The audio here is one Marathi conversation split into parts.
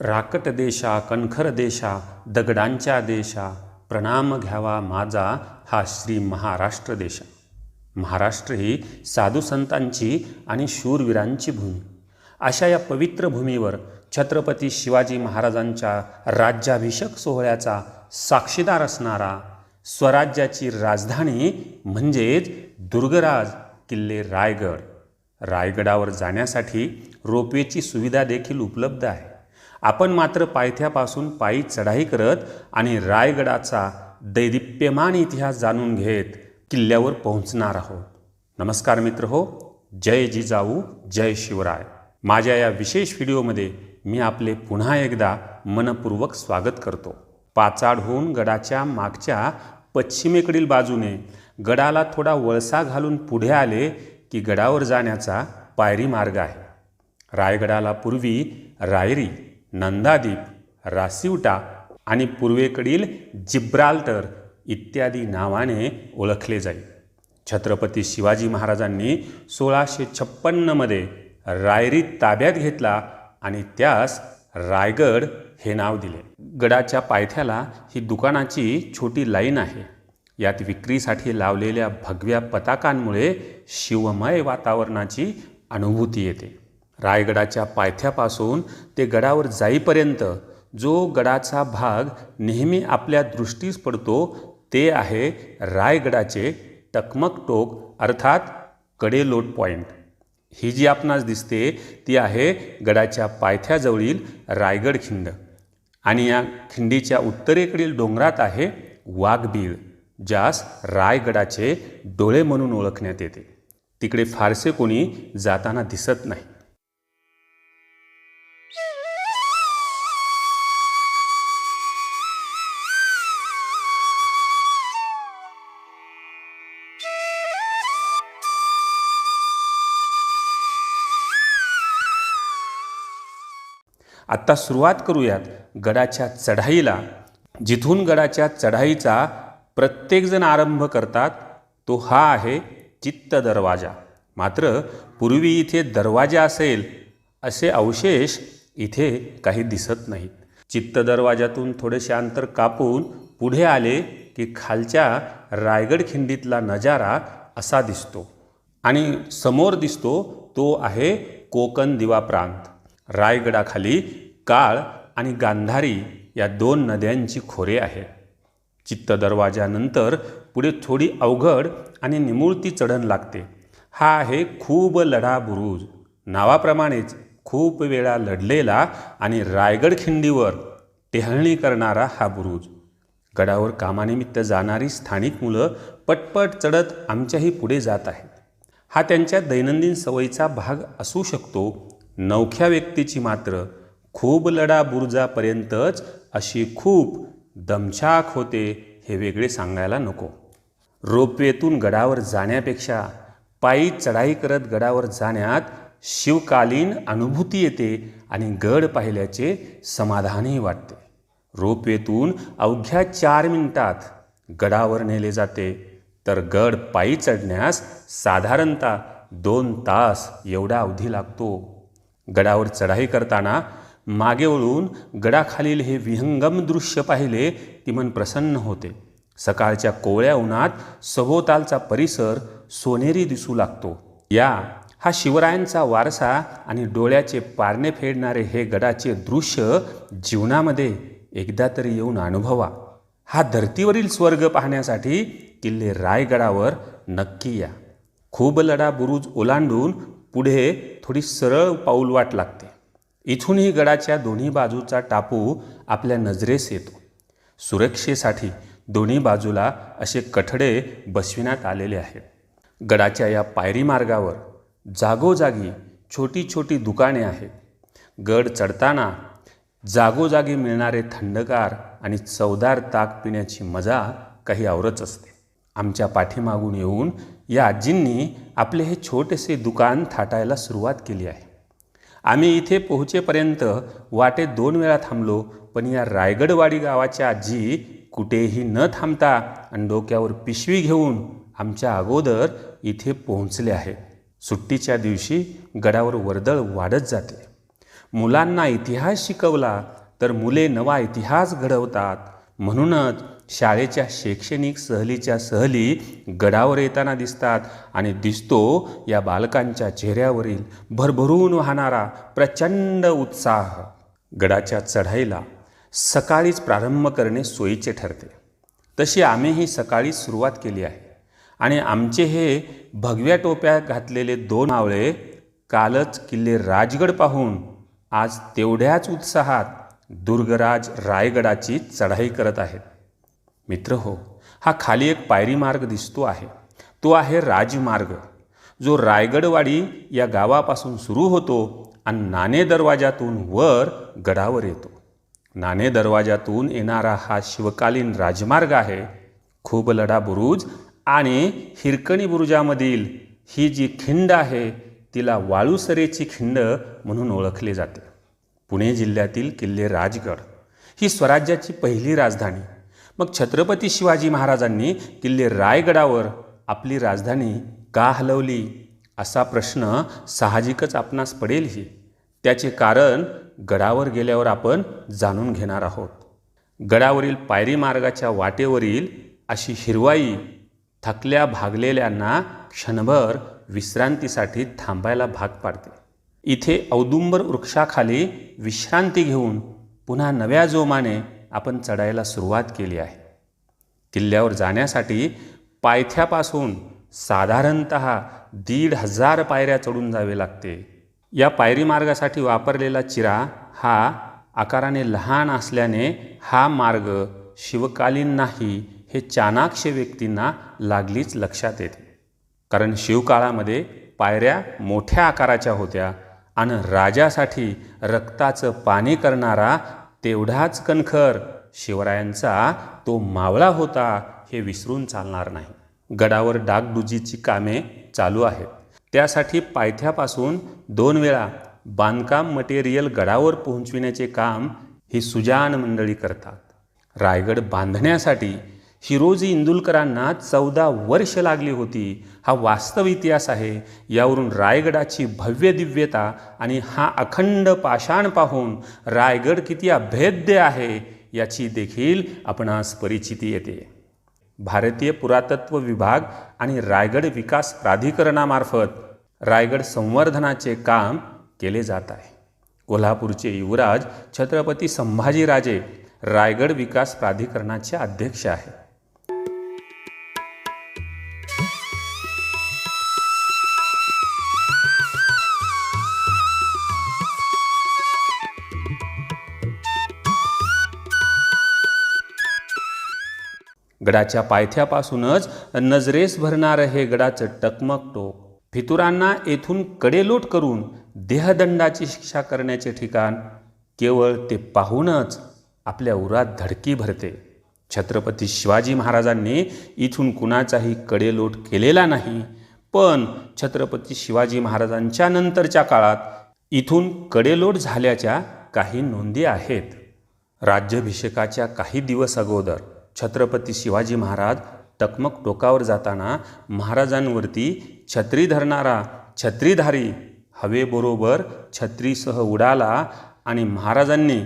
राकट देशा कणखर देशा दगडांच्या देशा प्रणाम घ्यावा माझा हा श्री महाराष्ट्र देशा. महाराष्ट्र ही साधू संतांची आणि शूरवीरांची भूमी. अशा या पवित्र भूमीवर छत्रपती शिवाजी महाराजांच्या राज्याभिषेक सोहळ्याचा साक्षीदार असणारा स्वराज्याची राजधानी म्हणजेच दुर्गराज किल्ले रायगड. रायगडावर जाण्यासाठी रोपवेची सुविधा देखील उपलब्ध आहे. आपण मात्र पायथ्यापासून पायी चढाई करत आणि रायगडाचा दैदिप्यमान इतिहास जाणून घेत किल्ल्यावर पोहोचणार आहोत. नमस्कार मित्र हो जय जिजाऊ जय शिवराय. माझ्या या विशेष व्हिडिओमध्ये मी आपले पुन्हा एकदा मनपूर्वक स्वागत करतो. पाचाड होऊन गडाच्या मागच्या पश्चिमेकडील बाजूने गडाला थोडा वळसा घालून पुढे आले की गडावर जाण्याचा पायरी मार्ग आहे. रायगडाला पूर्वी रायरी नंदादीप रासिवटा आणि पूर्वेकडील जिब्राल्टर इत्यादी नावाने ओळखले जाईल छत्रपती शिवाजी महाराजांनी सोळाशे छप्पन्नमध्ये रायरी ताब्यात घेतला आणि त्यास रायगड हे नाव दिले. गडाच्या पायथ्याला ही दुकानाची छोटी लाईन आहे. यात विक्रीसाठी लावलेल्या भगव्या पताकांमुळे शिवमय वातावरणाची अनुभूती येते. रायगडाच्या पायथ्यापासून ते गडावर जाईपर्यंत जो गडाचा भाग नेहमी आपल्या दृष्टीस पडतो ते आहे रायगडाचे टकमक टोक अर्थात कडेलोट पॉईंट ही जी आपणास दिसते ती आहे गडाच्या पायथ्याजवळील रायगड खिंड. आणि या खिंडीच्या उत्तरेकडील डोंगरात आहे वाघबीळ ज्यास रायगडाचे डोळे म्हणून ओळखण्यात येते. तिकडे फारसे कोणी जाताना दिसत नाही. आत्ता सुरुवात करूयात गडाच्या चढाईला. जिथून गडाच्या चढाईचा प्रत्येकजण आरंभ करतात तो हा आहे चित्त दरवाजा. मात्र पूर्वी इथे दरवाजा असेल असे अवशेष इथे काही दिसत नाहीत. चित्त दरवाजातून थोडेसे अंतर कापून पुढे आले की खालच्या रायगड खिंडीतला नजारा असा दिसतो. आणि समोर दिसतो तो आहे कोकण दिवा प्रांत. रायगडाखाली काळ आणि गांधारी या दोन नद्यांची खोरे आहेत चित्त दरवाजानंतर पुढे थोडी अवघड आणि निमुळती चढण लागते. हा आहे खूप लढा बुरुज. नावाप्रमाणेच खूप वेळा लढलेला आणि रायगड खिंडीवर टेहळणी करणारा हा बुरुज. गडावर कामानिमित्त जाणारी स्थानिक मुलं पटपट चढत आमच्याही पुढे जात आहेत. हा त्यांच्या दैनंदिन सवयीचा भाग असू शकतो नवख्या व्यक्तीची मात्र खूप लढा बुरुजापर्यंतच अशी खूप दमछाक होते हे वेगळे सांगायला नको. रोपवेतून गडावर जाण्यापेक्षा पायी चढाई करत गडावर जाण्यात शिवकालीन अनुभूती येते आणि गड पाहिल्याचे समाधानही वाटते. रोपवेतून अवघ्या चार मिनिटात गडावर नेले जाते तर गड पायी चढण्यास साधारणतः दोन तास एवढा अवधी लागतो. गडावर चढाई करताना मागे वळून गडाखालील हे विहंगम दृश्य पाहिले ती मन प्रसन्न होते. सकाळच्या कोवळ्या उन्हात सभोवतालचा परिसर सोनेरी दिसू लागतो. या हा शिवरायांचा वारसा आणि डोळ्याचे पारणे फेडणारे हे गडाचे दृश्य जीवनामध्ये एकदा तरी येऊन अनुभवा. हा धर्तीवरील स्वर्ग पाहण्यासाठी किल्ले रायगडावर नक्की या. खूप लढा बुरुज ओलांडून पुढे थोडी सरळ पाऊल वाट लागते. इथूनही गडाच्या दोन्ही बाजूचा टापू आपल्या नजरेस येतो. सुरक्षेसाठी दोन्ही बाजूला असे कठडे बसविण्यात आलेले आहेत. गडाच्या या पायरी मार्गावर जागोजागी छोटी छोटी दुकाने आहेत. गड चढताना जागोजागी मिळणारे थंडगार आणि चवदार ताक पिण्याची मजा काही आवरच असते. आमच्या पाठीमागून येऊन या आजींनी आपले हे छोटेसे दुकान थाटायला सुरुवात केली आहे. आम्ही इथे पोहोचेपर्यंत वाटेत दोन वेळा थांबलो पण या रायगडवाडी गावाच्या आजी कुठेही न थांबता आणि डोक्यावर पिशवी घेऊन आमच्या अगोदर इथे पोहोचले आहे. सुट्टीच्या दिवशी गडावर वर्दळ वाढत जाते. मुलांना इतिहास शिकवला तर मुले नवा इतिहास घडवतात. म्हणूनच शाळेच्या शैक्षणिक सहलीच्या सहली गडावर येताना दिसतात आणि दिसतो या बालकांच्या चेहऱ्यावरील भरभरून वाहणारा प्रचंड उत्साह. गडाच्या चढाईला सकाळीच प्रारंभ करणे सोयीचे ठरते. तशी आम्हीही सकाळी सुरुवात केली आहे. आणि आमचे हे भगव्या टोप्या घातलेले दोन आवळे कालच किल्ले राजगड पाहून आज तेवढ्याच उत्साहात दुर्गराज रायगडाची चढाई करत आहेत. मित्र हो हा खाली एक पायरी मार्ग दिसतो आहे. तो आहे राजमार्ग. जो रायगडवाडी या गावापासून सुरू होतो आणि नाणे दरवाजातून वर गडावर येतो. नाणे दरवाजातून येणारा हा शिवकालीन राजमार्ग आहे खूप लढा बुरुज आणि हिरकणी बुरुजामधील ही जी खिंड आहे तिला वाळूसरेची खिंड म्हणून ओळखले जाते. पुणे जिल्ह्यातील किल्ले राजगड ही स्वराज्याची पहिली राजधानी. मग छत्रपती शिवाजी महाराजांनी किल्ले रायगडावर आपली राजधानी का हलवली? असा प्रश्न साहजिकच आपणास पडेलही त्याचे कारण गडावर गेल्यावर आपण जाणून घेणार आहोत. गडावरील पायरी मार्गाच्या वाटेवरील अशी हिरवाई थकल्या भागलेल्यांना क्षणभर विश्रांतीसाठी थांबायला भाग पाडते. इथे औदुंबर वृक्षाखाली विश्रांती घेऊन पुन्हा नव्या जोमाने आपण चढायला सुरुवात केली आहे. किल्ल्यावर जाण्यासाठी पायथ्यापासून साधारणत दीड हजार पायऱ्या चढून जावे लागते. या पायरी मार्गासाठी वापरलेला चिरा हा आकाराने लहान असल्याने हा मार्ग शिवकालीन नाही हे चाणाक्ष व्यक्तींना लागलीच लक्षात येते. कारण शिवकाळामध्ये पायऱ्या मोठ्या आकाराच्या होत्या आणि राजासाठी रक्ताचं पाणी करणारा तेवढाच कणखर. शिवरायांचा तो मावळा होता हे विसरून चालणार नाही. गडावर डागडुजीची कामे चालू आहेत. त्यासाठी पायथ्यापासून दोन वेळा बांधकाम मटेरियल गडावर पोहोचविण्याचे काम ही सुजान मंडळी करतात. रायगड बांधण्यासाठी हिरोजी इंदुलकरांना चौदा वर्ष लागली होती. हा वास्तव इतिहास आहे. यावरून रायगडाची भव्य दिव्यता आणि हा अखंड पाषाण पाहून रायगड किती अभेद्य आहे याची देखील आपणास परिचिती येते. भारतीय पुरातत्व विभाग आणि रायगड विकास प्राधिकरणामार्फत रायगड संवर्धनाचे काम केले जात आहे. कोल्हापूरचे युवराज छत्रपती संभाजीराजे रायगड विकास प्राधिकरणाचे अध्यक्ष आहेत. गडाच्या पायथ्यापासूनच नजरेस भरणारं हे गडाचं टकमक टोक. फितुरांना येथून कडेलोट करून देहदंडाची शिक्षा करण्याचे ठिकाण केवळ ते पाहूनच आपल्या उरात धडकी भरते. छत्रपती शिवाजी महाराजांनी इथून कुणाचाही कडेलोट केलेला नाही पण छत्रपती शिवाजी महाराजांच्या नंतरच्या काळात इथून कडेलोट झाल्याच्या काही नोंदी आहेत. राज्याभिषेकाच्या काही दिवस अगोदर छत्रपती शिवाजी महाराज टकमक टोकावर जाताना महाराजांवरती छत्री धरणारा छत्रीधारी हवेबरोबर छत्रीसह उडाला आणि महाराजांनी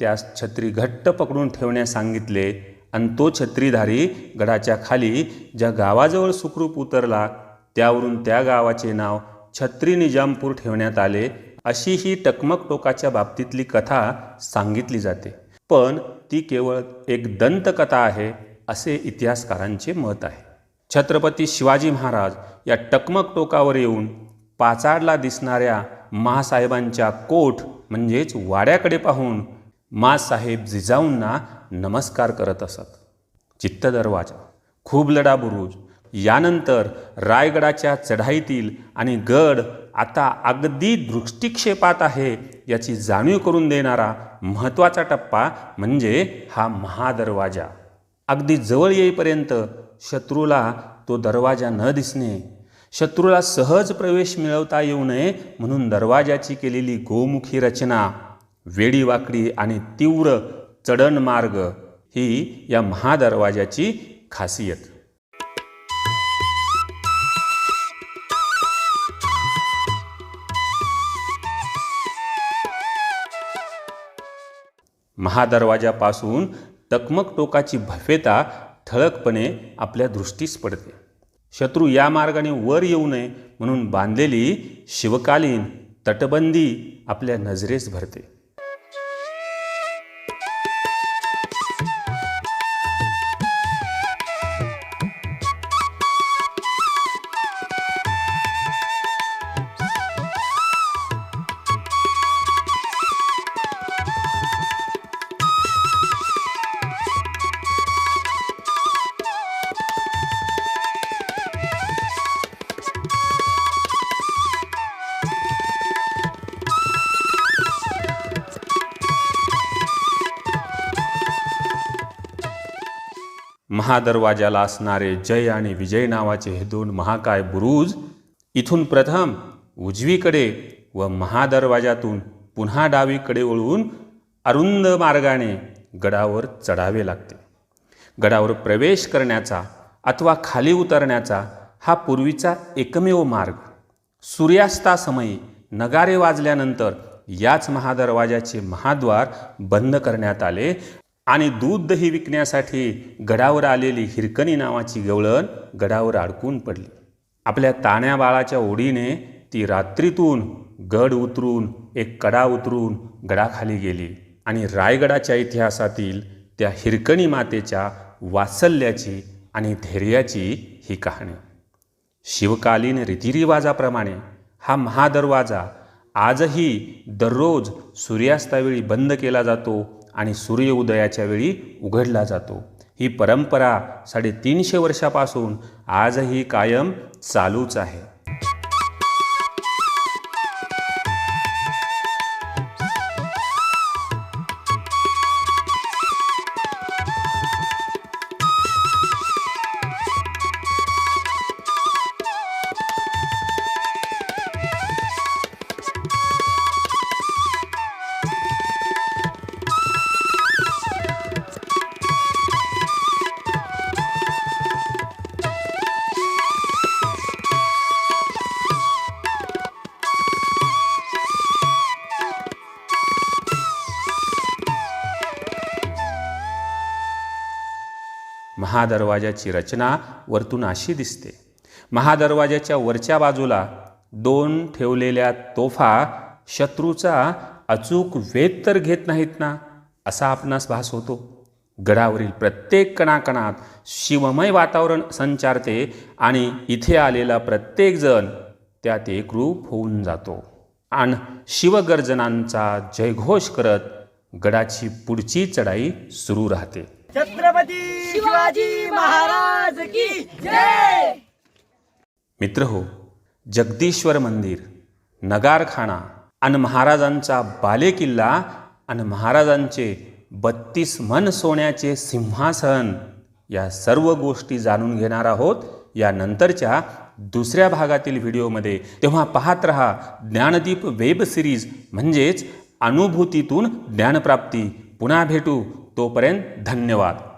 त्यास छत्री घट्ट पकडून ठेवण्यास सांगितले आणि तो छत्रीधारी गडाच्या खाली ज्या गावाजवळ सुखरूप उतरला त्यावरून त्या गावाचे नाव छत्री निजामपूर ठेवण्यात आले अशी ही टकमक टोकाच्या बाबतीतली कथा सांगितली जाते. पण ती केवळ एक दंतकथा आहे असे इतिहासकारांचे मत आहे. छत्रपती शिवाजी महाराज या टकमक टोकावर येऊन पाचाडला दिसणाऱ्या महासाहेबांच्या कोठ म्हणजेच वाड्याकडे पाहून मासाहेब जिजाऊंना नमस्कार करत असत. चित्त दरवाजा खूप लढा बुरुज यानंतर रायगडाच्या चढाईतील आणि गड आता अगदी दृष्टिक्षेपात आहे याची जाणीव करून देणारा महत्त्वाचा टप्पा म्हणजे हा महादरवाजा. अगदी जवळ येईपर्यंत शत्रूला तो दरवाजा न दिसणे शत्रूला सहज प्रवेश मिळवता येऊ नये म्हणून दरवाजाची केलेली गोमुखी रचना वेडीवाकडी आणि तीव्र चढण मार्ग ही या महादरवाजाची खासियत. महादरवाजापासून टकमक टोकाची भव्यता ठळकपणे आपल्या दृष्टीस पडते. शत्रू या मार्गाने वर येऊ नये म्हणून बांधलेली शिवकालीन तटबंदी आपल्या नजरेस भरते. महादरवाजाला असणारे जय आणि विजय नावाचे हे दोन महाकाय बुरुज इथून प्रथम उजवीकडे व महादरवाजातून पुन्हा डावीकडे वळून अरुंद मार्गाने गडावर चढावे लागते. गडावर प्रवेश करण्याचा अथवा खाली उतरण्याचा हा पूर्वीचा एकमेव मार्ग. सूर्यास्तासमयी नगारे वाजल्यानंतर याच महादरवाजाचे महाद्वार बंद करण्यात आले आणि दूध दही विकण्यासाठी गडावर आलेली हिरकणी नावाची गवळण गडावर अडकून पडली. आपल्या ताण्या बाळाच्या ओढीने ती रात्रीतून गड उतरून एक कडा उतरून गडाखाली गेली आणि रायगडाच्या इतिहासातील त्या हिरकणी मातेच्या वात्सल्याची आणि धैर्याची ही कहाणी. शिवकालीन रीतिरिवाजाप्रमाणे हा महादरवाजा आजही दररोज सूर्यास्तावेळी बंद केला जातो आणि सूर्योदयाच्या वेळी उघडला जातो. ही परंपरा साडेतीनशे वर्षापासून आजही कायम चालूच आहे. महादरवाजाची रचना वरतून अशी दिसते. महादरवाजाच्या वरच्या बाजूला दोन ठेवलेल्या तोफा शत्रूचा अचूक वेध तर घेत नाहीत ना असा आपणास भास होतो. गडावरील प्रत्येक कणाकणात शिवमय वातावरण संचारते आणि इथे आलेला प्रत्येकजण त्यात एकरूप होऊन जातो. आणि शिवगर्जनांचा जयघोष करत गडाची पुढची चढाई सुरू राहते. छत्रपती शिवाजी महाराज की जय! मित्र हो जगदीश्वर मंदिर नगारखाना आणि महाराजांचा बालेकिल्ला आणि महाराजांचे बत्तीस मन सोन्याचे सिंहासन या सर्व गोष्टी जाणून घेणार आहोत. या नंतरच्या दुसऱ्या भागातील व्हिडिओमध्ये तेव्हा पाहत रहा ज्ञानदीप वेब सिरीज म्हणजेच अनुभूतीतून ज्ञानप्राप्ती. पुन्हा भेटू. तोपर्यंत धन्यवाद.